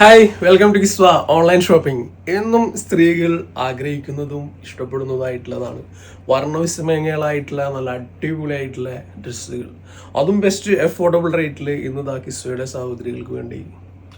Hi welcome to Kiswa online shopping എന്നും സ്ത്രീകൾ ആഗ്രഹിക്കുന്നതും ഇഷ്ടപ്പെടുന്നതായിട്ടുള്ളതാണ്. വർണവിസ്മയങ്ങളായിട്ടുള്ള നല്ല അടിപൊളിയായിട്ടുള്ള ഡ്രസ്സുകൾ അതും ബെസ്റ്റ് അഫോർഡബിൾ റേറ്റിൽ ഇന്ന് ദാ കിസ്വയുടെ സഹോദരികൾക്ക് വേണ്ടി.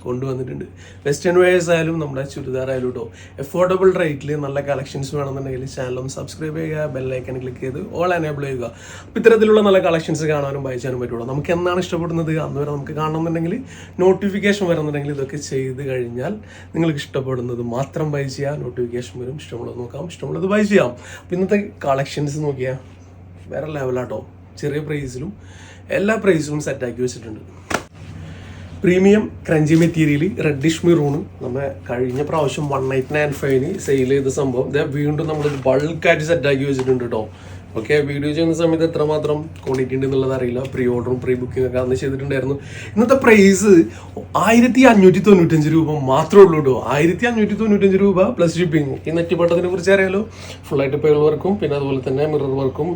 കൊണ്ടുവന്നിട്ടുണ്ട്. വെസ്റ്റേൺ വെയേഴ്സ് ആയാലും നമ്മുടെ ചുരിദാർ ആയാലും കേട്ടോ എഫോർഡബിൾ റേറ്റിൽ നല്ല കളക്ഷൻസ് വേണമെന്നുണ്ടെങ്കിൽ ചാനലും സബ്സ്ക്രൈബ് ചെയ്യുക ബെല്ലൈക്കൺ ക്ലിക്ക് ചെയ്ത് ഓൾ എനേബിൾ ചെയ്യുക. അപ്പോൾ ഇത്തരത്തിലുള്ള നല്ല കളക്ഷൻസ് കാണാനും വായിച്ചാനും പറ്റുള്ളൂ. നമുക്ക് എന്നാണ് ഇഷ്ടപ്പെടുന്നത്? അന്ന് വരെ നമുക്ക് കാണണമെന്നുണ്ടെങ്കിൽ നോട്ടിഫിക്കേഷൻ വരുന്നുണ്ടെങ്കിൽ ഇതൊക്കെ ചെയ്ത് കഴിഞ്ഞാൽ നിങ്ങൾക്ക് ഇഷ്ടപ്പെടുന്നത് മാത്രം ബൈ ചെയ്യുക നോട്ടിഫിക്കേഷൻ വരും. ഇഷ്ടമുള്ളത് നോക്കാം ഇഷ്ടമുള്ളത് ബൈ ചെയ്യാം. അപ്പോൾ ഇന്നത്തെ കളക്ഷൻസ് നോക്കിയാൽ വേറെ ലെവലാട്ടോ ചെറിയ പ്രൈസിലും എല്ലാ പ്രൈസിലും സെറ്റാക്കി വെച്ചിട്ടുണ്ട്. Premium crunchy material reddish maroon നമ്മൾ കഴിഞ്ഞ പ്രാവശ്യം വൺ നയറ്റ് നയൻ ഫൈവിന് സെയിൽ ചെയ്ത സംഭവം. വീണ്ടും നമ്മൾ ബൾക്കായിട്ട് സെറ്റാക്കി വെച്ചിട്ടുണ്ട് കേട്ടോ ഓക്കെ വീഡിയോ ചെയ്യുന്ന സമയത്ത് എത്രമാത്രം ക്വാണ്ടിറ്റി ഉണ്ട് എന്നുള്ളത് അറിയില്ല. പ്രീ ഓർഡറും പ്രീ ബുക്കിംഗ് ഒക്കെ അന്ന് ചെയ്തിട്ടുണ്ടായിരുന്നു. ഇന്നത്തെ പ്രൈസ് ആയിരത്തി അഞ്ഞൂറ്റി തൊണ്ണൂറ്റഞ്ച് രൂപ മാത്രമേ ഉള്ളൂ കേട്ടോ ആയിരത്തി അഞ്ഞൂറ്റി തൊണ്ണൂറ്റഞ്ച് രൂപ പ്ലസ് ഷിപ്പിംഗ് ഈ നെറ്റിപ്പട്ടത്തിനെ കുറിച്ച് അറിയാലോ? ഫുള്ളായിട്ട് പേൾ വർക്കും പിന്നെ അതുപോലെ തന്നെ മിറർ വർക്കും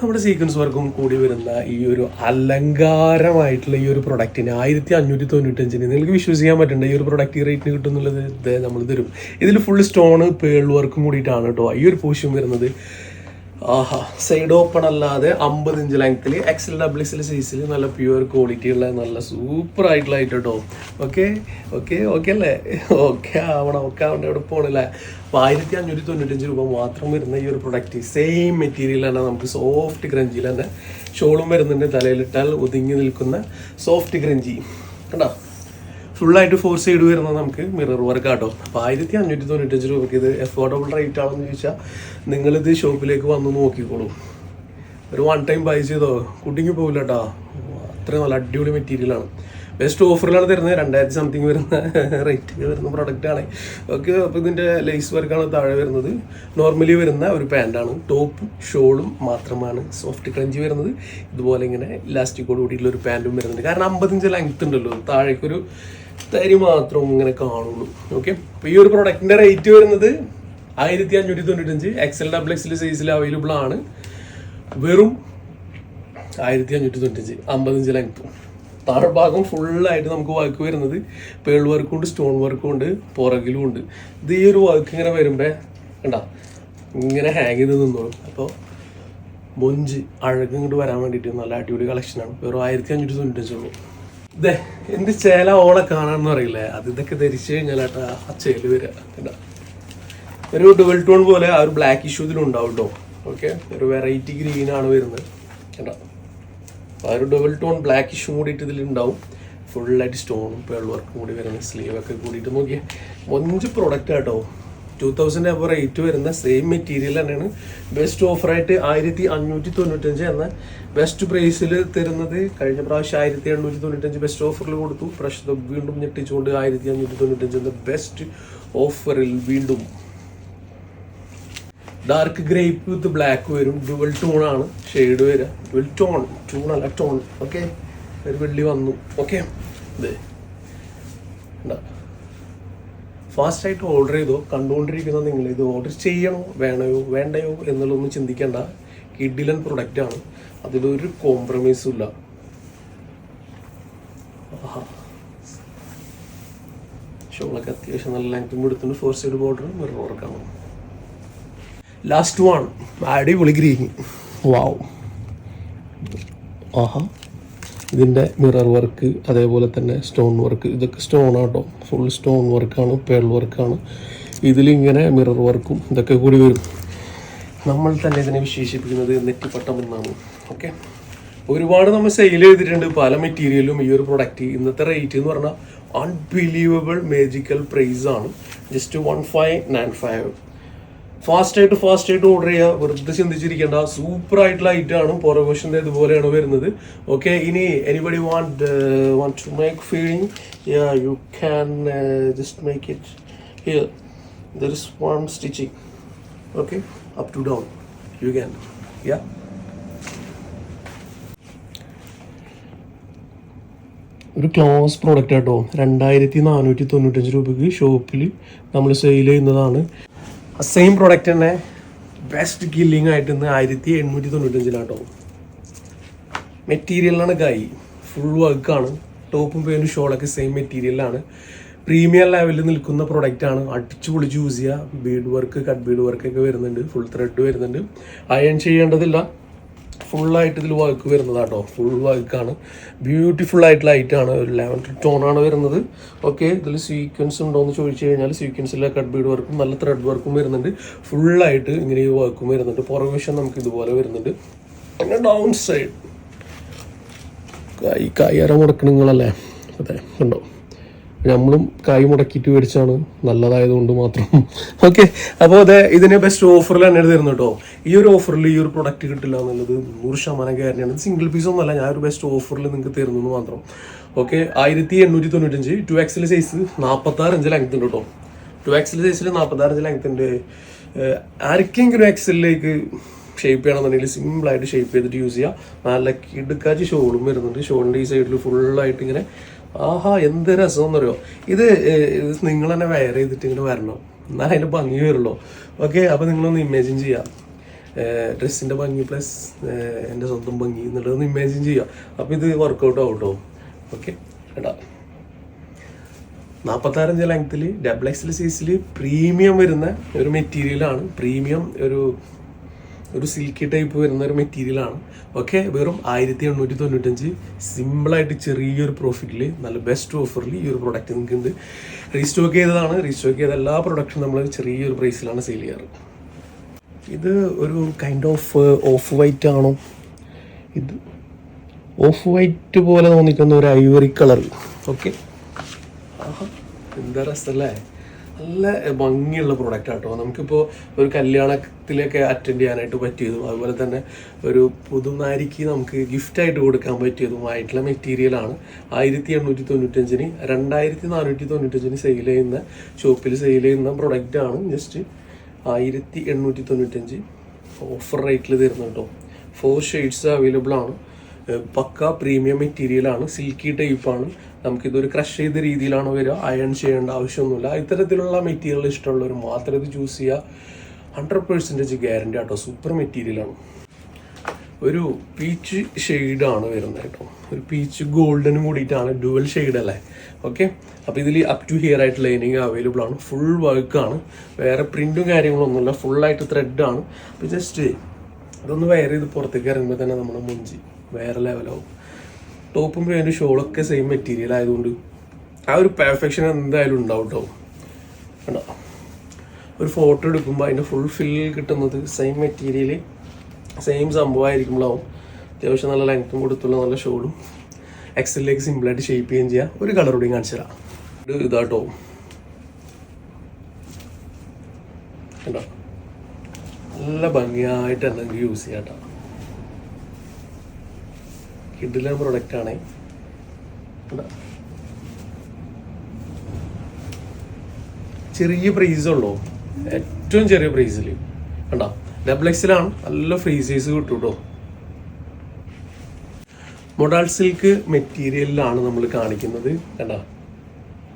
നമ്മുടെ സീക്വൻസ് വർക്കും കൂടി വരുന്ന ഈ ഒരു അലങ്കാരമായിട്ടുള്ള ഈ ഒരു പ്രൊഡക്റ്റിന് ആയിരത്തി അഞ്ഞൂറ്റി തൊണ്ണൂറ്റഞ്ചിന് നിങ്ങൾക്ക് വിശ്വസിക്കാൻ പറ്റണ്ട ഈ ഒരു പ്രൊഡക്റ്റ് റേറ്റിന് കിട്ടുന്നുള്ളത് നമ്മൾ തരും. ഇതിൽ ഫുൾ സ്റ്റോണ് പേൾ വർക്കും കൂടിയിട്ടാണ് കേട്ടോ ഈ ഒരു പൂഷ്യം വരുന്നത്. ആഹാ സൈഡ് ഓപ്പൺ അല്ലാതെ അമ്പത് ഇഞ്ച് ലെങ്ത്തിൽ എക്സൽ ഡബിൾ എക്സൽ സൈസിൽ നല്ല പ്യുവർ ക്വാളിറ്റി ഉള്ള നല്ല സൂപ്പർ ആയിട്ടുള്ള ആയിട്ട് കേട്ടോ ഓക്കെ ഓക്കെ ഓക്കെ അല്ലേ? ഓക്കെ ആവണം ഒക്കെ ആവണം. എവിടെ പോകണല്ലേ അപ്പോൾ ആയിരത്തി അഞ്ഞൂറ്റി തൊണ്ണൂറ്റഞ്ച് രൂപ മാത്രം വരുന്ന ഈ ഒരു പ്രൊഡക്റ്റ് സെയിം മെറ്റീരിയൽ തന്നെ നമുക്ക് സോഫ്റ്റ് ഗ്രഞ്ചിയിൽ തന്നെ. ഷോളും വരുന്നുണ്ട്. തലയിലിട്ടാൽ ഒതുങ്ങി നിൽക്കുന്ന സോഫ്റ്റ് ഗ്രഞ്ചി കണ്ടോ? ഫുള്ളായിട്ട് ഫോർ സൈഡ് വരുന്നത് നമുക്ക് മിറർ വർക്ക് ആട്ടോ. അപ്പോൾ ആയിരത്തി അഞ്ഞൂറ്റി തൊണ്ണൂറ്റഞ്ച് രൂപയ്ക്ക് ഇത് അഫോർഡബിൾ റേറ്റ് ആണെന്ന് ചോദിച്ചാൽ നിങ്ങളിത് ഷോപ്പിലേക്ക് വന്ന് നോക്കിക്കോളൂ. ഒരു വൺ ടൈം ബൈ ചെയ്തോ? കുട്ടിക്ക് പോകില്ല കേട്ടോ അത്രയും നല്ല അടിപൊളി മെറ്റീരിയലാണ് ബെസ്റ്റ് ഓഫറിലാണ് തരുന്നത്. രണ്ടായിരത്തി സംതിങ് വരുന്ന റേറ്റിൽ വരുന്ന പ്രൊഡക്റ്റാണ് ഓക്കെ അപ്പോൾ ഇതിന്റെ ലേസ് വർക്കാണ് താഴെ വരുന്നത്. നോർമലി വരുന്ന ഒരു പാന്റാണ് ടോപ്പും ഷോളും മാത്രമാണ് സോഫ്റ്റ് ക്രഞ്ച് വരുന്നത്. ഇതുപോലെ ഇങ്ങനെ ഇലാസ്റ്റിക്കോട് കൂടിയിട്ടുള്ള ഒരു പാന്റും വരുന്നുണ്ട്. കാരണം അമ്പത്തഞ്ച് ലെങ്ത് ഉണ്ടല്ലോ. താഴേക്കൊരു തരി മാത്രം ഇങ്ങനെ കാണുള്ളൂ. ഓക്കെ അപ്പോൾ ഈ ഒരു പ്രൊഡക്റ്റിന്റെ റേറ്റ് വരുന്നത് ആയിരത്തി അഞ്ഞൂറ്റി തൊണ്ണൂറ്റഞ്ച് എക്സൽ ഡബിൾ എക്സൽ സൈസിൽ അവൈലബിൾ ആണ്. വെറും ആയിരത്തി അഞ്ഞൂറ്റി തൊണ്ണൂറ്റഞ്ച് അമ്പത്തഞ്ച് ലെങ്ത് താഴ്ഭാഗം ഫുള്ളായിട്ട് നമുക്ക് വർക്ക് വരുന്നത് പേൾ വർക്കും ഉണ്ട് സ്റ്റോൺ വർക്കും ഉണ്ട് പുറകിലും ഉണ്ട്. ഇത് ഈ ഒരു വർക്ക് ഇങ്ങനെ വരുമ്പോൾ കണ്ട ഇങ്ങനെ ഹാങ് ചെയ്ത് നിന്നോളും. അപ്പോൾ മൊഞ്ച് അഴക് ഇങ്ങോട്ട് വരാൻ വേണ്ടിയിട്ട് നല്ല അടിപൊളി കളക്ഷനാണ് വെറും ആയിരത്തി അഞ്ഞൂറ്റി തൊണ്ണൂറ്റഞ്ചുള്ളൂ ഇതേ എന്ത് ചേല ഓളെ കാണാമെന്ന് അറിയില്ലേ? അത് ഇതൊക്കെ ധരിച്ചു കഴിഞ്ഞാലാട്ടാ ആ ചേൽ വരിക ഒരു ഡുവൽ ടോൺ പോലെ ആ ഒരു ബ്ലാക്ക് ഇഷ്യൂ ഇതിലുണ്ടാവും കേട്ടോ ഓക്കെ ഒരു വെറൈറ്റി ഗ്രീനാണ് വരുന്നത്. കേട്ടോ ആ ഒരു ഡബിൾ ടോൺ ബ്ലാക്ക് ഇഷ്യൂ കൂടിയിട്ട് ഇതിലുണ്ടാവും. ഫുള്ളായിട്ട് സ്റ്റോണും പേൾ വർക്കും കൂടി വരുന്ന സ്ലീവ് ഒക്കെ കൂടിയിട്ട് നോക്കിയേ. മൊഞ്ച് പ്രൊഡക്റ്റ് ആട്ടോ. ടു തൗസൻഡ് എബോ റേറ്റ് വരുന്ന സെയിം മെറ്റീരിയൽ തന്നെയാണ്. ബെസ്റ്റ് ഓഫറായിട്ട് ആയിരത്തി അഞ്ഞൂറ്റി തൊണ്ണൂറ്റഞ്ച് എന്ന ബെസ്റ്റ് പ്രൈസിൽ തരുന്നത്. കഴിഞ്ഞ പ്രാവശ്യം ആയിരത്തി എണ്ണൂറ്റി തൊണ്ണൂറ്റഞ്ച് ബെസ്റ്റ് ഓഫറിൽ കൊടുത്തു. പ്രശ്നം വീണ്ടും ഞെട്ടിച്ചുകൊണ്ട് ആയിരത്തി അഞ്ഞൂറ്റി തൊണ്ണൂറ്റഞ്ച് എന്ന ബെസ്റ്റ് ഓഫറിൽ വീണ്ടും ഡാർക്ക് ഗ്രേപ്പ് വിത്ത് ബ്ലാക്ക് വരും. ഡുവൽ ടോൺ ആണ്. ഷെയ്ഡ് വരിക ഡുവൽ ടോൺ ടൂൺ അല്ല ടോൺ ഓക്കെ ഒരു വെള്ളി വന്നു. ഓക്കെ ഫാസ്റ്റ് ആയിട്ട് ഓർഡർ ചെയ്തോ? കണ്ടുകൊണ്ടിരിക്കുന്ന നിങ്ങൾ ഇത് ഓർഡർ ചെയ്യണോ? വേണയോ? വേണ്ടയോ? എന്നുള്ളതൊന്നും ചിന്തിക്കേണ്ട. കിഡിലൻ പ്രൊഡക്റ്റ് ആണ്. അതിലൊരു കോംപ്രമൈസും ഇല്ല. ഷോളൊക്കെ അത്യാവശ്യം നല്ല ലെങ്ത്തും എടുത്തുണ്ട് ഫോർ സൈഡ് ബോർഡർ മിറർ വർക്കാണ് ലാസ്റ്റ് വൺ അടിപൊളി ഗ്രീൻ. വാവ് ആഹാ. ഇതിന്റെ മിറർ വർക്ക് അതേപോലെ തന്നെ സ്റ്റോൺ വർക്ക് ഇതൊക്കെ സ്റ്റോൺ ആട്ടോ. ഫുൾ സ്റ്റോൺ വർക്കാണ് പേൾ വർക്കാണ് ഇതിലിങ്ങനെ മിറർ വർക്കും ഇതൊക്കെ കൂടി വരും. നമ്മൾ തന്നെ ഇതിനെ വിശേഷിപ്പിക്കുന്നത് നെറ്റിപ്പട്ടം എന്നാണ്. ഓക്കെ ഒരുപാട് നമ്മൾ സെയിൽ ചെയ്തിട്ടുണ്ട് പല മെറ്റീരിയലും ഈ ഒരു പ്രൊഡക്റ്റ് ഇന്നത്തെ റേറ്റ് എന്ന് പറഞ്ഞാൽ അൺബിലീവബിൾ മേജിക്കൽ പ്രൈസ് ആണ്. Just one five nine five fast ആയിട്ട് ഫാസ്റ്റ് ആയിട്ട് ഓർഡർ ചെയ്യുക വെറുതെ ചിന്തിച്ചിരിക്കേണ്ട. സൂപ്പർ ആയിട്ടുള്ള ഐറ്റം ആണ്. പുറകോഷന്റെ ഇതുപോലെയാണ് വരുന്നത്. ഓക്കെ ഇനി anybody want want to make feeling you can just make it here there is one stitching okay up to down you can yeah ഒരു ക്ലോസ് പ്രോഡക്റ്റ് ആട്ടോ. രണ്ടായിരത്തി നാനൂറ്റി തൊണ്ണൂറ്റഞ്ച് രൂപയ്ക്ക് ഷോപ്പിൽ നമ്മൾ സെയിൽ ചെയ്യുന്നതാണ്. സെയിം പ്രോഡക്റ്റ് തന്നെ ബെസ്റ്റ് കില്ലിംഗ് ആയിട്ട് ഇന്ന് ആയിരത്തി എണ്ണൂറ്റി തൊണ്ണൂറ്റഞ്ചിലാട്ടോ. മെറ്റീരിയലാണ് കൈ ഫുൾ വർക്കാണ് ടോപ്പും പേരും ഷോളൊക്കെ സെയിം മെറ്റീരിയലാണ് പ്രീമിയം ലെവലിൽ നിൽക്കുന്ന പ്രൊഡക്റ്റാണ് അടിച്ചു പൊളിച്ച് യൂസ് ചെയ്യുക ബീഡ് വർക്ക് കട്ട് ബീഡ് വർക്കൊക്കെ വരുന്നുണ്ട്. ഫുൾ ത്രെഡ് വരുന്നുണ്ട്. അയൺ ചെയ്യേണ്ടതില്ല. ഫുള്ളായിട്ട് ഇതിൽ വർക്ക് വരുന്നത് കേട്ടോ ഫുൾ വർക്കാണ് ബ്യൂട്ടിഫുൾ ആയിട്ടുള്ള ഐറ്റാണ് ഒരു ലെവൻഡർ ടോണാണ് വരുന്നത്. ഓക്കെ ഇതിൽ സീക്വൻസ് ഉണ്ടോ എന്ന് ചോദിച്ചു കഴിഞ്ഞാൽ സീക്വൻസിലെ കട്ട് ബീഡ് വർക്കും നല്ല ത്രെഡ് വർക്കും വരുന്നുണ്ട്. ഫുള്ളായിട്ട് ഇങ്ങനെ ഈ വർക്കും വരുന്നുണ്ട്. പുറകു നമുക്ക് ഇതുപോലെ വരുന്നുണ്ട്. പിന്നെ ഡൗൺ സൈഡ് കൈ കൈ അര മുടക്കണങ്ങളല്ലേ അതെ ഉണ്ടോ നമ്മളും കായ് മുടക്കിയിട്ട് മേടിച്ചാണ്. നല്ലതായതുകൊണ്ട് മാത്രം. ഓക്കെ അപ്പോൾ അതെ ഇതിന് ബെസ്റ്റ് ഓഫറിൽ തന്നെ തരുന്നു കേട്ടോ ഈ ഒരു ഓഫറിൽ ഈ ഒരു പ്രൊഡക്റ്റ് കിട്ടില്ല എന്നുള്ളത് നൂറ് ശതമാനം ഗ്യാരണ്ടിയാണ് സിംഗിൾ പീസ് ഒന്നല്ല ഞാൻ ഒരു ബെസ്റ്റ് ഓഫറിൽ നിങ്ങൾക്ക് തരുന്നു മാത്രം. ഓക്കെ ആയിരത്തി എണ്ണൂറ്റി തൊണ്ണൂറ്റഞ്ച്. ടു എക്സിൽ സൈസ് നാൽപ്പത്താറ് ഇഞ്ച് ലെങ്ത് ഉണ്ട് കേട്ടോ ടു എക്സിൽ സൈസിൽ നാൽപ്പത്താറ് ഇഞ്ച് ലെങ്ത് ഉണ്ട്. ആർക്കെങ്കിലും എക്സലിലേക്ക് ഷേപ്പ് ചെയ്യണമെന്നുണ്ടെങ്കിൽ സിമ്പിളായിട്ട് ഷേപ്പ് ചെയ്തിട്ട് യൂസ് ചെയ്യുക നല്ല കിടുക്കാച്ചി ഷോളും വരുന്നുണ്ട്. ഷോളിന്റെ ഈ സൈഡിൽ ഫുള്ളായിട്ട് ഇങ്ങനെ ആഹാ എന്ത് രസം എന്നറിയോ ഇത് നിങ്ങൾ തന്നെ വയർ ചെയ്തിട്ട് ഇങ്ങോട്ട് വരണം. എന്നാൽ അതിന്റെ ഭംഗി വരുള്ളൂ. ഓക്കെ അപ്പോൾ നിങ്ങളൊന്ന് ഇമാജിൻ ചെയ്യാം. ഡ്രസ്സിന്റെ ഭംഗി പ്ലസ് എന്റെ സ്വന്തം ഭംഗി എന്നുള്ളതൊന്ന് ഇമാജിൻ ചെയ്യാം. അപ്പോൾ ഇത് വർക്കൗട്ട് ആവട്ടോ. ഓക്കെ കേട്ടോ നാൽപ്പത്താറഞ്ച് ലെങ്ത്തിൽ ഡബിൾ എക്സൽ സൈസിൽ പ്രീമിയം വരുന്ന ഒരു മെറ്റീരിയലാണ് പ്രീമിയം ഒരു ഒരു സിൽക്കി ടൈപ്പ് വരുന്ന ഒരു മെറ്റീരിയലാണ് ഓക്കെ വെറും ആയിരത്തി എണ്ണൂറ്റി തൊണ്ണൂറ്റഞ്ച് സിമ്പിളായിട്ട് ചെറിയൊരു പ്രോഫിറ്റിൽ നല്ല ബെസ്റ്റ് ഓഫറിൽ ഈ ഒരു പ്രൊഡക്റ്റ് നിങ്ങൾക്ക് ഉണ്ട് റീസ്റ്റോക്ക് ചെയ്തതാണ്. റീസ്റ്റോക്ക് ചെയ്ത എല്ലാ പ്രൊഡക്റ്റും നമ്മൾ ചെറിയൊരു പ്രൈസിലാണ് സെയിൽ ചെയ്യാറ്. ഇത് ഒരു കൈൻഡ് ഓഫ് ഓഫ് വൈറ്റ് ആണോ? ഇത് ഓഫ് വൈറ്റ് പോലെ തോന്നിക്കുന്ന ഒരു ഐവറി കളർ ഓക്കെ എന്താ രസമല്ലേ നല്ല ഭംഗിയുള്ള പ്രോഡക്റ്റ് ആട്ടോ നമുക്കിപ്പോൾ ഒരു കല്യാണത്തിലൊക്കെ അറ്റൻഡ് ചെയ്യാനായിട്ട് പറ്റിയതും അതുപോലെ തന്നെ ഒരു പുതുനാരിക്ക് നമുക്ക് ഗിഫ്റ്റായിട്ട് കൊടുക്കാൻ പറ്റിയതുമായിട്ടുള്ള മെറ്റീരിയലാണ് ആയിരത്തി എണ്ണൂറ്റി തൊണ്ണൂറ്റഞ്ചിന് രണ്ടായിരത്തി നാനൂറ്റി തൊണ്ണൂറ്റഞ്ചിന് സെയിൽ ചെയ്യുന്ന ഷോപ്പിൽ സെയിൽ ചെയ്യുന്ന പ്രൊഡക്റ്റാണ് ജസ്റ്റ് ആയിരത്തി എണ്ണൂറ്റി തൊണ്ണൂറ്റഞ്ച് ഓഫർ റേറ്റിൽ തരുന്നു കേട്ടോ ഫോർ ഷെയ്ഡ്സ് അവൈലബിൾ ആണ്. പക്ക പ്രീമിയം മെറ്റീരിയലാണ് സിൽക്കി ടൈപ്പാണ് നമുക്കിതൊരു ക്രഷ് ചെയ്ത രീതിയിലാണ് വരിക. അയൺ ചെയ്യേണ്ട ആവശ്യമൊന്നുമില്ല. ഇത്തരത്തിലുള്ള മെറ്റീരിയൽ ഇഷ്ടമുള്ളവർ മാത്രം ഇത് ചൂസ് ചെയ്യുക. ഹൺഡ്രഡ് പെർസെന്റേജ് ഗ്യാരണ്ടി ആട്ടോ. സൂപ്പർ മെറ്റീരിയലാണ് ഒരു പീച്ച് ഷെയ്ഡാണ് വരുന്നത് കേട്ടോ. ഒരു പീച്ച് ഗോൾഡനും കൂടിയിട്ടാണ്. ഡുവൽ ഷെയ്ഡ് അല്ലേ? ഓക്കെ അപ്പോൾ ഇതിൽ അപ് ടു ഹിയർ ആയിട്ട് ലൈനിങ് അവൈലബിൾ ആണ്. ഫുൾ വർക്കാണ് വേറെ പ്രിന്റും കാര്യങ്ങളൊന്നുമില്ല. ഫുള്ളായിട്ട് ത്രെഡാണ് അപ്പോൾ ജസ്റ്റ് അതൊന്ന് വയർ ചെയ്ത് പുറത്തേക്ക് ഇറങ്ങുമ്പോൾ തന്നെ നമ്മുടെ മുഞ്ചി. വേറെ ലെവലാവും ടോപ്പും പാന്റും ഷോളൊക്കെ സെയിം മെറ്റീരിയൽ ആയതുകൊണ്ട് ആ ഒരു പെർഫെക്ഷൻ എന്തായാലും ഉണ്ടാവും കേട്ടോ കണ്ടോ? ഒരു ഫോട്ടോ എടുക്കുമ്പോൾ അതിന്റെ ഫുൾ ഫിൽ കിട്ടുന്നത് സെയിം മെറ്റീരിയൽ സെയിം സംഭവമായിരിക്കുമ്പോഴാവും അത്യാവശ്യം നല്ല ലെങ്ത്തും കൊടുത്തുള്ള നല്ല ഷോളും എക്സലിലേക്ക് സിമ്പിളായിട്ട് ഷേപ്പ് ചെയ്യുകയും ചെയ്യാം. ഒരു കളർ കൂടിയും കാണിച്ചു തരാം. ഇത് ഇതാട്ടോ. കണ്ടോ? നല്ല ഭംഗിയായിട്ട് എന്തെങ്കിലും യൂസ് ചെയ്യാം കേട്ടോ കിഡിലെ പ്രൊഡക്റ്റ് ആണ്. കണ്ടോ? ചെറിയ പ്രൈസ് ഉള്ളൂ. ഏറ്റവും ചെറിയ പ്രൈസിൽ കണ്ടോ? ഡബിൾ എക്സിലാണ് നല്ല ഫ്രീ സൈസ് കിട്ടും കേട്ടോ മൊഡാൾ സിൽക്ക് മെറ്റീരിയലിലാണ് നമ്മൾ കാണിക്കുന്നത്. കണ്ടോ?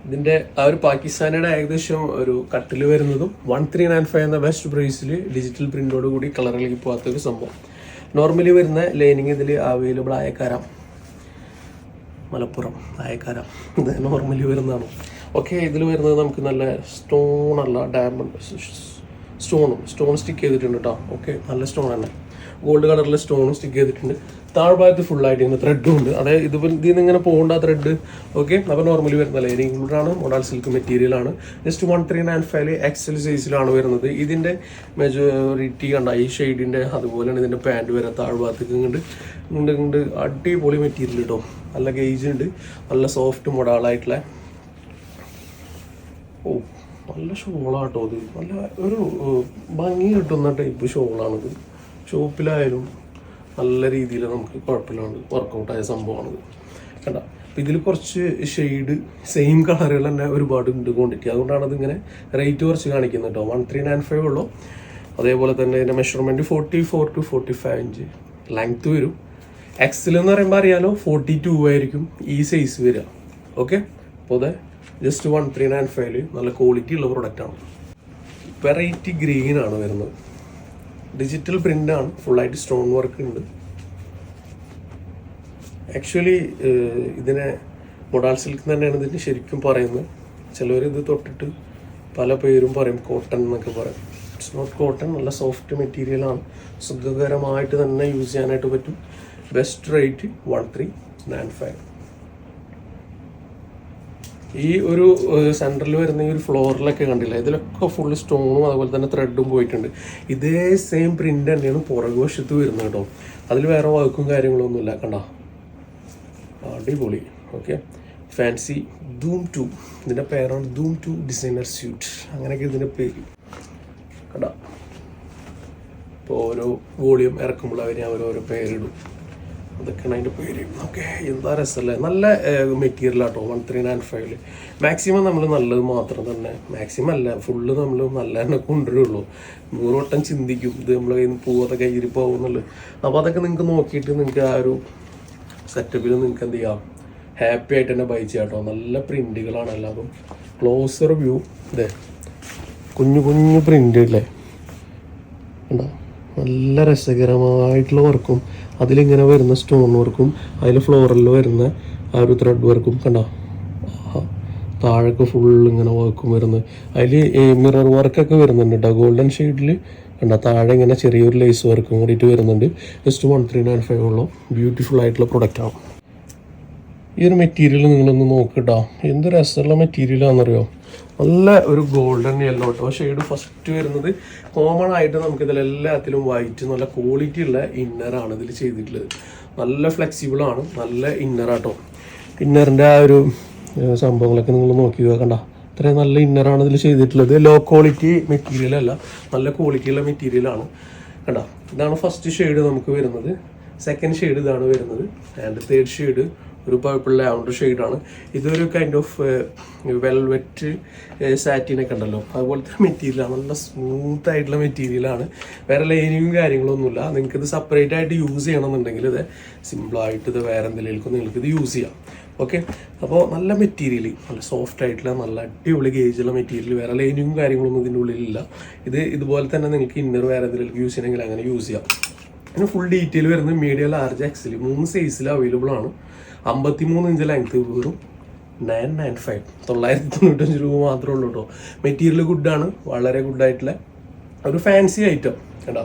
ഇതിന്റെ ആ ഒരു പാകിസ്ഥാനിയുടെ ഏകദേശം ഒരു കട്ടിൽ വരുന്നതും വൺ ത്രീ നയൻ ഫൈവ് എന്ന ബെസ്റ്റ് പ്രൈസിൽ ഡിജിറ്റൽ പ്രിന്റോട് കൂടി കളറിലേക്ക് പോകാത്ത ഒരു സംഭവം. നോർമലി വരുന്ന ലൈനിങ് ഇതിൽ അവൈലബിൾ ആയ കരം. മലപ്പുറം ആയക്കാരം ഇത് നോർമലി വരുന്നതാണ്. ഓക്കെ ഇതിൽ വരുന്നത് നമുക്ക് നല്ല സ്റ്റോൺ അല്ല ഡയമണ്ട് സ്റ്റോണും സ്റ്റോൺ സ്റ്റിക്ക് ചെയ്തിട്ടുണ്ട് കേട്ടോ ഓക്കെ നല്ല സ്റ്റോൺ തന്നെ. ഗോൾഡ് കളറിലെ സ്റ്റോണും സ്റ്റിക്ക് ചെയ്തിട്ടുണ്ട്. താഴ്ഭാഗത്ത് ഫുള്ളായിട്ട് ഇങ്ങനെ ത്രെഡും ഉണ്ട്. അതായത് ഇത് ഇതിൽ നിന്ന് ഇങ്ങനെ പോകേണ്ട ത്രെഡ് ഓക്കെ അപ്പോൾ നോർമലി വരുന്ന ഇനി ഇൻക്ലൂഡ് ആണ്. മോഡൽ സിൽക്ക് മെറ്റീരിയൽ ആണ്. Just one three nine five XL സൈസിലാണ് വരുന്നത്. ഇതിന്റെ മെജോറിറ്റി കണ്ട ഈ ഷെയ്ഡിന്റെ അതുപോലെയാണ് ഇതിന്റെ പാന്റ് വരെ താഴ്ഭാഗത്തേക്ക് ഇങ്ങോട്ട് ഇങ്ങോട്ട് ഇങ്ങോട്ട് അടിപൊളി മെറ്റീരിയൽ കേട്ടോ നല്ല ഗേജ് ഉണ്ട്. നല്ല സോഫ്റ്റ് മൊഡാളായിട്ടുള്ള ഓ നല്ല ഷോളാട്ടോ ഇത്. നല്ല ഒരു ഭംഗി കിട്ടുന്ന ടൈപ്പ് ഷോളാണിത് ഷോപ്പിലായാലും നല്ല രീതിയിൽ നമുക്ക് കുഴപ്പമില്ലാണ്ട് വർക്കൗട്ടായ സംഭവമാണിത്. കണ്ട? അപ്പം ഇതിൽ കുറച്ച് ഷെയ്ഡ് സെയിം കളറുകൾ തന്നെ ഒരുപാട് ഉണ്ട് ക്വാണ്ടിറ്റി അതുകൊണ്ടാണ് ഇതിങ്ങനെ റേറ്റ് കുറച്ച് കാണിക്കുന്നത് കേട്ടോ. വൺ ത്രീ നയൻ ഫൈവ് ഉള്ളൂ. അതേപോലെ തന്നെ ഇതിന്റെ measurement forty four to forty five inch length വരും എക്സിൽ എന്ന് പറയുമ്പോൾ അറിയാലോ ഫോർട്ടി ടു ആയിരിക്കും ഈ സൈസ് വരിക. ഓക്കെ അപ്പോൾ അതെ ജസ്റ്റ് വൺ ത്രീ നയൻ ഫൈവിൽ നല്ല ക്വാളിറ്റി ഉള്ള പ്രൊഡക്റ്റാണ് വെറൈറ്റി ഗ്രീൻ ആണ് വരുന്നത്. ഡിജിറ്റൽ പ്രിന്റ് ആണ്. ഫുള്ളായിട്ട് സ്റ്റോൺ വർക്ക് ഉണ്ട്. ആക്ച്വലി ഇതിനെ മൊഡാൽ സിൽക്ക് തന്നെയാണ് ഇതിന് ശരിക്കും പറയുന്നത്. ചിലവർ ഇത് തൊട്ടിട്ട് പല പേരും പറയും കോട്ടൺ എന്നൊക്കെ പറയും. ഇറ്റ്സ് നോട്ട് കോട്ടൺ നല്ല സോഫ്റ്റ് മെറ്റീരിയലാണ് സുഖകരമായിട്ട് തന്നെ യൂസ് ചെയ്യാനായിട്ട് പറ്റും. Best rate one three nine five ഈ ഒരു സെന്ററിൽ വരുന്ന ഈ ഒരു ഫ്ലോറിലൊക്കെ കണ്ടില്ല? ഇതിലൊക്കെ ഫുൾ സ്റ്റോണും അതുപോലെ തന്നെ ത്രെഡും പോയിട്ടുണ്ട്. ഇതേ സെയിം പ്രിന്റ് തന്നെയാണ് പുറകുവശത്ത് വരുന്നത് കേട്ടോ. അതിൽ വേറെ വർക്കും കാര്യങ്ങളൊന്നുമില്ല കണ്ടോ? അടിപൊളി. ഓക്കെ ഫാൻസി ധൂം ടു ഇതിന്റെ പേരാണ് ധൂം ടു ഡിസൈനർ സ്യൂട്ട് അങ്ങനെയൊക്കെ ഇതിന്റെ പേര്. കണ്ടോ? ഇപ്പോൾ ഓരോ വോളിയം ഇറക്കുമ്പോൾ അവർ ഓരോരോ പേരിടും. അതൊക്കെയാണ് അതിന്റെ പേര്. ഓക്കെ എന്താ രസമല്ലേ? നല്ല മെറ്റീരിയൽ ആട്ടോ വൺ ത്രീ നയൻ ഫൈവിൽ മാക്സിമം നമ്മൾ നല്ലത് മാത്രം തന്നെ. മാക്സിമം അല്ല ഫുള്ള് നമ്മൾ നല്ല തന്നെ കൊണ്ടുവരുള്ളൂ. നൂറ് വട്ടം ചിന്തിക്കും ഇത് നമ്മളെ കയ്യിൽ നിന്ന് പോവാതെ കയ്യിൽ പോകുന്നുള്ളത് അപ്പോൾ അതൊക്കെ നിങ്ങൾക്ക് നോക്കിയിട്ട് നിങ്ങൾക്ക് ആ ഒരു സെറ്റപ്പിൽ നിങ്ങൾക്ക് എന്ത് ചെയ്യാം? ഹാപ്പി ആയിട്ട് തന്നെ ബൈ ചെയ്യാം കേട്ടോ നല്ല പ്രിന്റുകളാണ് എല്ലാതും. ക്ലോസർ വ്യൂ ഇതേ. കുഞ്ഞു കുഞ്ഞു പ്രിന്റ് ഇല്ലേ കണ്ടോ? നല്ല രസകരമായിട്ടുള്ള വർക്കും അതിലിങ്ങനെ വരുന്ന സ്റ്റോൺ വർക്കും അതിൽ ഫ്ലോറിൽ വരുന്ന ആ ഒരു ത്രെഡ് വർക്കും കണ്ട? താഴൊക്കെ ഫുൾ ഇങ്ങനെ വർക്കും വരുന്നത് അതിൽ മിറർ വർക്കൊക്കെ വരുന്നുണ്ട് കേട്ടോ ഗോൾഡൻ ഷെയ്ഡിൽ കണ്ട? താഴെ ഇങ്ങനെ ചെറിയൊരു ലേസ് വർക്കും കൂടിയിട്ട് വരുന്നുണ്ട്. Just one three nine five ഉള്ളൂ. ബ്യൂട്ടിഫുൾ ആയിട്ടുള്ള പ്രൊഡക്റ്റാണ് ഈ ഒരു മെറ്റീരിയൽ നിങ്ങളൊന്ന് നോക്കിട്ടോ എന്ത് രസമുള്ള മെറ്റീരിയലാണെന്നറിയോ നല്ല ഒരു ഗോൾഡൻ യെല്ലോ കേട്ടോ ഷെയ്ഡ് ഫസ്റ്റ് വരുന്നത് കോമൺ ആയിട്ട് നമുക്ക് ഇതിലെല്ലാത്തിലും വൈറ്റ് നല്ല ക്വാളിറ്റി ഉള്ള ഇന്നറാണ് ഇതിൽ ചെയ്തിട്ടുള്ളത്. നല്ല ഫ്ലെക്സിബിൾ ആണ് നല്ല ഇന്നറാട്ടോ ഇന്നറിന്റെ ആ ഒരു സംഭവങ്ങളൊക്കെ നിങ്ങൾ നോക്കി നോക്കണ്ട. അത്രയും നല്ല ഇന്നറാണ് ഇതിൽ ചെയ്തിട്ടുള്ളത്. ലോ ക്വാളിറ്റി മെറ്റീരിയൽ അല്ല നല്ല ക്വാളിറ്റിയുള്ള മെറ്റീരിയലാണ് കണ്ട? ഇതാണ് ഫസ്റ്റ് ഷെയ്ഡ് നമുക്ക് വരുന്നത്. സെക്കൻഡ് ഷെയ്ഡ് ഇതാണ് വരുന്നത്. ആൻഡ് തേർഡ് ഷെയ്ഡ് ഒരു പർപ്പിൾ ലാവണ്ടർ ഷെയ്ഡാണ് ഇതൊരു കൈൻഡ് ഓഫ് വെൽവെറ്റ് സാറ്റിനൊക്കെ ഉണ്ടല്ലോ. അതുപോലത്തെ മെറ്റീരിയലാണ് നല്ല സ്മൂത്ത് ആയിട്ടുള്ള മെറ്റീരിയലാണ് വേറെ ലൈനിങ്ങും കാര്യങ്ങളൊന്നുമില്ല നിങ്ങൾക്ക് ഇത് സെപ്പറേറ്റ് ആയിട്ട് യൂസ് ചെയ്യണമെന്നുണ്ടെങ്കിൽ ഇത് സിമ്പിളായിട്ട് ഇത് വേറെ എന്തെങ്കിലും നിങ്ങൾക്ക് ഇത് യൂസ് ചെയ്യാം. ഓക്കെ അപ്പോൾ നല്ല മെറ്റീരിയൽ നല്ല സോഫ്റ്റ് ആയിട്ടുള്ള നല്ല അടിപൊളി ഗേജുള്ള മെറ്റീരിയൽ വേറെ ലൈനിങ്ങും കാര്യങ്ങളൊന്നും ഇതിന്റെ ഉള്ളിലില്ല. ഇത് ഇതുപോലെ തന്നെ നിങ്ങൾക്ക് ഇന്നർ വേറെ എന്തെങ്കിലും യൂസ് ചെയ്യണമെങ്കിൽ അങ്ങനെ യൂസ് ചെയ്യാം. പിന്നെ ഫുൾ ഡീറ്റെയിൽ വരുന്നത് മീഡിയ ലാർജ് എക്സിൽ മൂന്ന് സൈസിൽ അവൈലബിൾ ആണ്. അമ്പത്തി മൂന്ന് ഇഞ്ച് ലെങ്ത് വെറും നയൻ നയൻ ഫൈവ് തൊള്ളായിരത്തി തൊണ്ണൂറ്റഞ്ച് രൂപ മാത്രമേ ഉള്ളൂ കേട്ടോ മെറ്റീരിയൽ ഗുഡാണ് വളരെ ഗുഡായിട്ടുള്ള ഒരു ഫാൻസി ഐറ്റം കേട്ടോ.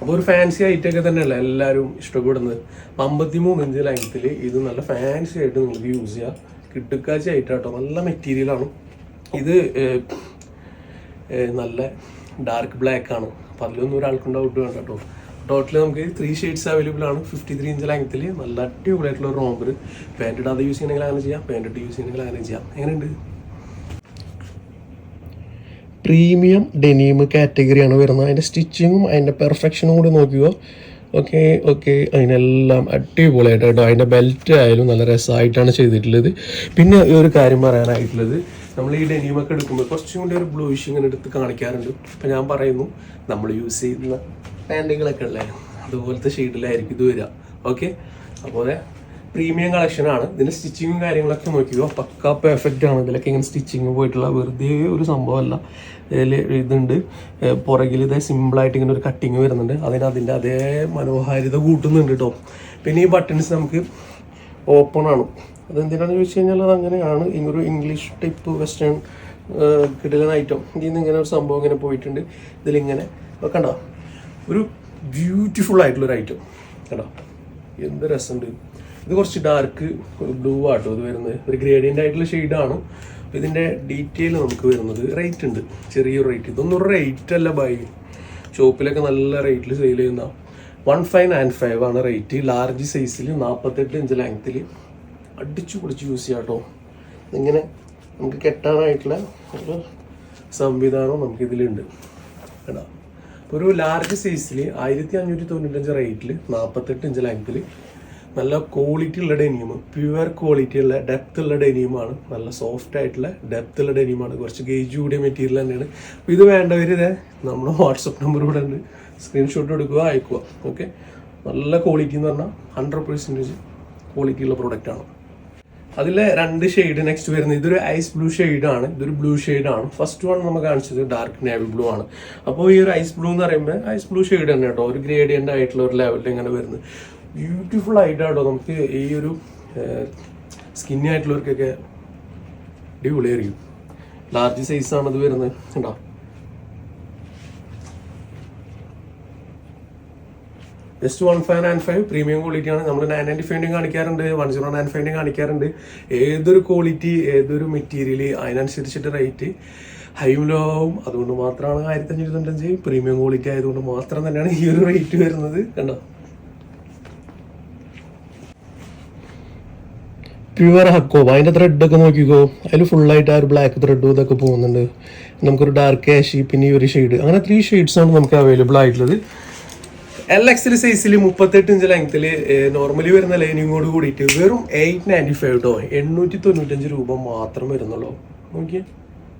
അപ്പോൾ ഒരു ഫാൻസി ഐറ്റം ഒക്കെ തന്നെയല്ല എല്ലാവരും ഇഷ്ടപ്പെടുന്നത്. അമ്പത്തി മൂന്ന് ഇഞ്ച് ലെങ്ത്തിൽ ഇത് നല്ല ഫാൻസി ആയിട്ട് നിങ്ങൾക്ക് യൂസ് ചെയ്യാം. കിട്ടുക്കാച്ച ആയിട്ട് കേട്ടോ നല്ല മെറ്റീരിയലാണ് ഇത് നല്ല ഡാർക്ക് ബ്ലാക്ക് ആണ്. അപ്പം അതിലൊന്നും ഒരാൾക്കുണ്ടാവും വേണ്ട കേട്ടോ ടോട്ടൽ നമുക്ക് ത്രീ ഷെയ്ഡ്സ് അവൈലബിൾ ആണ്. ഫിഫ്റ്റി ത്രീ ഇഞ്ച് ലെങ്ത്തിൽ നല്ല അടിപൊളിയായിട്ടുള്ള റോംബർ പാന്റഡ് ഇടാതെ യൂസ് ചെയ്യണമെങ്കിൽ അങ്ങനെ ചെയ്യാം. പാന്റഡ് യൂസ് ചെയ്യണമെങ്കിൽ അങ്ങനെ ചെയ്യാം. എങ്ങനെയുണ്ട്? പ്രീമിയം ഡെനീം കാറ്റഗറിയാണ് വരുന്നത്. അതിന്റെ സ്റ്റിച്ചിങ്ങും അതിന്റെ പെർഫെക്ഷനും കൂടി നോക്കുക. ഓക്കെ ഓക്കെ അതിനെല്ലാം അടിപൊളിയായിട്ട് കേട്ടോ. അതിന്റെ ബെൽറ്റ് ആയാലും നല്ല രസമായിട്ടാണ് ചെയ്തിട്ടുള്ളത്. പിന്നെ ഒരു കാര്യം പറയാനായിട്ടുള്ളത്. നമ്മൾ ഈ ഡെനീമൊക്കെ എടുക്കുമ്പോൾ കുറച്ചും കൂടി ഒരു ബ്ലൂയിഷ് ഇങ്ങനെ എടുത്ത് കാണിക്കാറുണ്ട്. അപ്പം ഞാൻ പറയുന്നു നമ്മൾ യൂസ് ചെയ്യുന്ന പാന്റുകളൊക്കെ ഉള്ളത് അതുപോലത്തെ ഷെയ്ഡിലായിരിക്കും ഇത് വരിക. ഓക്കെ അപ്പോൾ പ്രീമിയം കളക്ഷനാണ് ഇതിന്റെ സ്റ്റിച്ചിങ്ങും കാര്യങ്ങളൊക്കെ നോക്കിയോ പക്ക പെർഫെക്റ്റ് ആണ്. ഇതിലൊക്കെ ഇങ്ങനെ സ്റ്റിച്ചിങ് പോയിട്ടുള്ള വെറുതെ ഒരു സംഭവമല്ല. ഇതിൽ ഇതുണ്ട്. പുറകിൽ ഇതേ സിമ്പിളായിട്ട് ഇങ്ങനെ ഒരു കട്ടിങ് വരുന്നുണ്ട്. അതിന് അതിന്റെ അതേ മനോഹാരിത കൂട്ടുന്നുണ്ട് കേട്ടോ പിന്നെ ഈ ബട്ടൺസ് നമുക്ക് ഓപ്പൺ ആണ്. അതെന്തിനാണെന്ന് ചോദിച്ചു കഴിഞ്ഞാൽ അത് അങ്ങനെയാണ്. ഒരു ഇംഗ്ലീഷ് ടൈപ്പ് വെസ്റ്റേൺ കിടലൻ ഐറ്റം ഇതിൽ നിന്ന് ഇങ്ങനെ ഒരു സംഭവം ഇങ്ങനെ പോയിട്ടുണ്ട്. ഇതിലിങ്ങനെ കണ്ടോ? ഒരു ബ്യൂട്ടിഫുൾ ആയിട്ടുള്ള ഒരു ഐറ്റം കേട്ടോ എന്ത് രസമുണ്ട്. ഇത് കുറച്ച് ഡാർക്ക് ബ്ലൂ ആട്ടോ ഇത് വരുന്നത്. ഒരു ഗ്രേഡിയന്റ് ആയിട്ടുള്ള ഷെയ്ഡാണ് ഇതിന്റെ ഡീറ്റെയിൽ നമുക്ക് വരുന്നത് റേറ്റ് ഉണ്ട്. ചെറിയൊരു റേറ്റ് ഇതൊന്നും റേറ്റ് അല്ല ബൈ. ഷോപ്പിലൊക്കെ നല്ല റേറ്റിൽ സെയിൽ ചെയ്യുന്ന വൺ ഫൈവ് നയൻ ഫൈവ് ആണ് റേറ്റ് ലാർജ് സൈസിൽ നാൽപ്പത്തെട്ട് ഇഞ്ച് ലെങ്ത്തിൽ അടിച്ചു പിടിച്ച് യൂസ് ചെയ്യാം കേട്ടോ ഇങ്ങനെ നമുക്ക് കെട്ടാനായിട്ടുള്ള ഒരു സംവിധാനവും നമുക്കിതിലുണ്ട് കേട്ടോ ഒരു ലാർജ് സൈസിൽ ആയിരത്തി അഞ്ഞൂറ്റി തൊണ്ണൂറ്റഞ്ച് റേറ്റിൽ നാൽപ്പത്തെട്ട് ഇഞ്ച് ലെങ്ത്തിൽ നല്ല ക്വാളിറ്റി ഉള്ള ഡെനിയും പ്യുവർ ക്വാളിറ്റി ഉള്ള ഡെപ്ത് ഉള്ള ഡെനിയുമാണ് നല്ല സോഫ്റ്റ് ആയിട്ടുള്ള ഡെപ്ത് ഉള്ള ഡെനിയുമാണ് കുറച്ച് ഗേജ് കൂടിയ മെറ്റീരിയൽ തന്നെയാണ്. അപ്പോൾ ഇത് വേണ്ടവർ ഇതേ നമ്മുടെ വാട്സപ്പ് നമ്പർ ഇവിടെ ഉണ്ട്. സ്ക്രീൻഷോട്ട് എടുക്കുക അയക്കുക. ഓക്കെ നല്ല ക്വാളിറ്റി എന്ന് പറഞ്ഞാൽ ഹൺഡ്രഡ് പെർസെന്റേജ് ക്വാളിറ്റി ഉള്ള പ്രോഡക്റ്റാണ് അതിലെ രണ്ട് ഷെയ്ഡ് നെക്സ്റ്റ് വരുന്നത്. ഇതൊരു ഐസ് ബ്ലൂ ആണ്. ഇതൊരു ബ്ലൂ ആണ്. ഫസ്റ്റ് വൺ നമ്മൾ കാണിച്ചത് ഡാർക്ക് നേവി ബ്ലൂ ആണ്. അപ്പോൾ ഈ ഒരു ഐസ് ബ്ലൂ എന്ന് പറയുമ്പോൾ ഐസ് ബ്ലൂ ഷെയ്ഡ് തന്നെ കേട്ടോ. ഒരു ഗ്രേഡിയന്റ് ആയിട്ടുള്ള ഒരു ലെവലിൽ ഇങ്ങനെ വരുന്നത്. ബ്യൂട്ടിഫുൾ ആയിട്ട് കേട്ടോ. നമുക്ക് ഈ ഒരു സ്കിന്നി ആയിട്ടുള്ളവർക്കൊക്കെ അടിപൊളിയായിരിക്കും. ലാർജ് സൈസാണത് വരുന്നത്. ഉണ്ടോ just one five nine five premium quality ആണ്. നമ്മൾ നയൻ നയന്റി ഫൈവിന്റെയും കാണിക്കാറുണ്ട്. വൺ സീറോ നയൻ ഫൈവിന്റെയും കാണിക്കാറുണ്ട്. ഏതൊരു ക്വാളിറ്റി ഏതൊരു മെറ്റീരിയൽ അതിനനുസരിച്ചിട്ട് റേറ്റ് ഹൈം ലോ ആവും അതുകൊണ്ട് മാത്രമാണ് ആയിരത്തി അഞ്ഞൂറ്റി തൊണ്ണൂറ്റഞ്ച് പ്രീമിയം ക്വാളിറ്റി ആയതുകൊണ്ട് മാത്രം തന്നെയാണ് ഈ ഒരു റേറ്റ് വരുന്നത്. കണ്ടോ? പ്യുവർ ഹക്കോ അതിന്റെ ത്രെഡ് ഒക്കെ നോക്കിക്കോ. അതിൽ ഫുള്ളായിട്ട് ആ ഒരു ബ്ലാക്ക് ത്രെഡും ഇതൊക്കെ പോകുന്നുണ്ട്. നമുക്കൊരു ഡാർക്ക് ആഷി പിന്നെ ഈ ഒരു ഷെയ്ഡ് അങ്ങനെ ത്രീ ഷെയ്ഡ്സ് ആണ് നമുക്ക് അവൈലബിൾ ആയിട്ടുള്ളത്. എൽ എക്സിൽ സൈസിൽ മുപ്പത്തെട്ട് ഇഞ്ച് ലെങ്ത്തിൽ നോർമലി വരുന്ന ലൈനിങ്ങോട് കൂടിയിട്ട് വെറും എയ്റ്റ് നയന്റി ഫൈവ് കേട്ടോ എണ്ണൂറ്റി തൊണ്ണൂറ്റഞ്ച് രൂപ മാത്രം വരുന്നുള്ളൂ. നോക്കിയേ.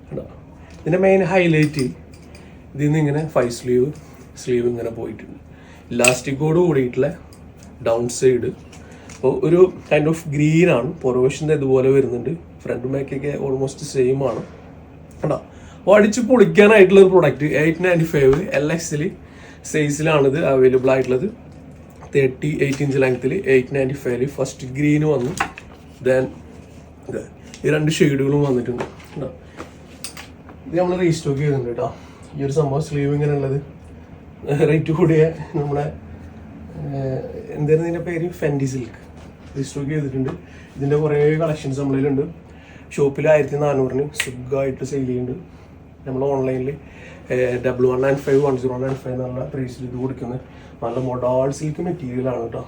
കണ്ടോ? ഇതിന്റെ മെയിൻ ഹൈലൈറ്റ് ഇതിൽ നിന്ന് ഇങ്ങനെ ഫൈവ് സ്ലീവ് സ്ലീവ് ഇങ്ങനെ പോയിട്ടുണ്ട്. ഇലാസ്റ്റിക്കോട് കൂടിയിട്ടുള്ള ഡൗൺ സൈഡ് അപ്പോൾ ഒരു കൈൻഡ് ഓഫ് ഗ്രീൻ ആണ്. പൊറോഷന്റെ ഇതുപോലെ വരുന്നുണ്ട്. ഫ്രണ്ട് ബാക്കൊക്കെ ഓൾമോസ്റ്റ് സെയിം ആണ്. കേട്ടോ അപ്പോൾ അടിച്ച് പൊളിക്കാനായിട്ടുള്ള ഒരു product eight ninety five L XL സൈസിലാണ് ഇത് അവൈലബിൾ ആയിട്ടുള്ളത്. തേർട്ടി എയ്റ്റ് ഇഞ്ച് ലെങ്ത്തിൽ എയ്റ്റ് നയന്റി ഫൈവിൽ ഫസ്റ്റ് ഗ്രീൻ വന്നു. ദെൻ ഈ രണ്ട് ഷെയ്ഡുകളും വന്നിട്ടുണ്ട്. കേട്ടോ ഇത് നമ്മൾ റീസ്റ്റോക്ക് ചെയ്തിട്ടുണ്ട് കേട്ടോ. ഈ ഒരു സംഭവം സ്ലീവ് ഇങ്ങനെ ഉള്ളത് റേറ്റ് കൂടിയ നമ്മുടെ എന്തായിരുന്നു ഇതിന്റെ പേര്? ഫെൻഡി സിൽക്ക് റീസ്റ്റോക്ക് ചെയ്തിട്ടുണ്ട്. ഇതിന്റെ കുറേ കളക്ഷൻസ് നമ്മളിലുണ്ട്. ഷോപ്പിൽ ആയിരത്തി നാനൂറിന് സുഖമായിട്ട് സെയിൽ ചെയ്യുന്നുണ്ട്. നമ്മൾ ഓൺലൈനിൽ double one nine five one zero nine five എന്നുള്ള പ്രൈസിൽ ഇത് കൊടുക്കുന്നത്. നല്ല മൊഡാൾ സിൽക്ക് മെറ്റീരിയലാണ് കേട്ടോ.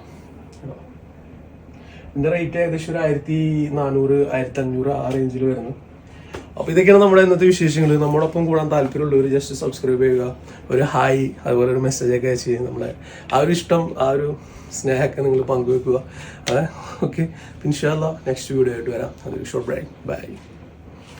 ഇതിന്റെ റേറ്റ് ഏകദേശം ഒരു ആയിരത്തി നാനൂറ് ആയിരത്തി അഞ്ഞൂറ് ആ റേഞ്ചിൽ വരുന്നു. അപ്പോൾ ഇതൊക്കെയാണ് നമ്മുടെ ഇന്നത്തെ വിശേഷങ്ങൾ നമ്മളൊപ്പം കൂടാൻ താല്പര്യമുള്ളവർ ജസ്റ്റ് സബ്സ്ക്രൈബ് ചെയ്യുക. ഒരു ഹായ് അതുപോലെ ഒരു മെസ്സേജ് ഒക്കെ അയച്ച് നമ്മളെ ആ ഒരു ഇഷ്ടം ആ ഒരു സ്നേഹമൊക്കെ നിങ്ങൾ പങ്കുവെക്കുക. ഓക്കെ ഇൻഷാല്ല നെക്സ്റ്റ് വീഡിയോ ആയിട്ട് വരാം. അതൊരു ഷോർട്ട് ബ്രേക്ക് ബൈ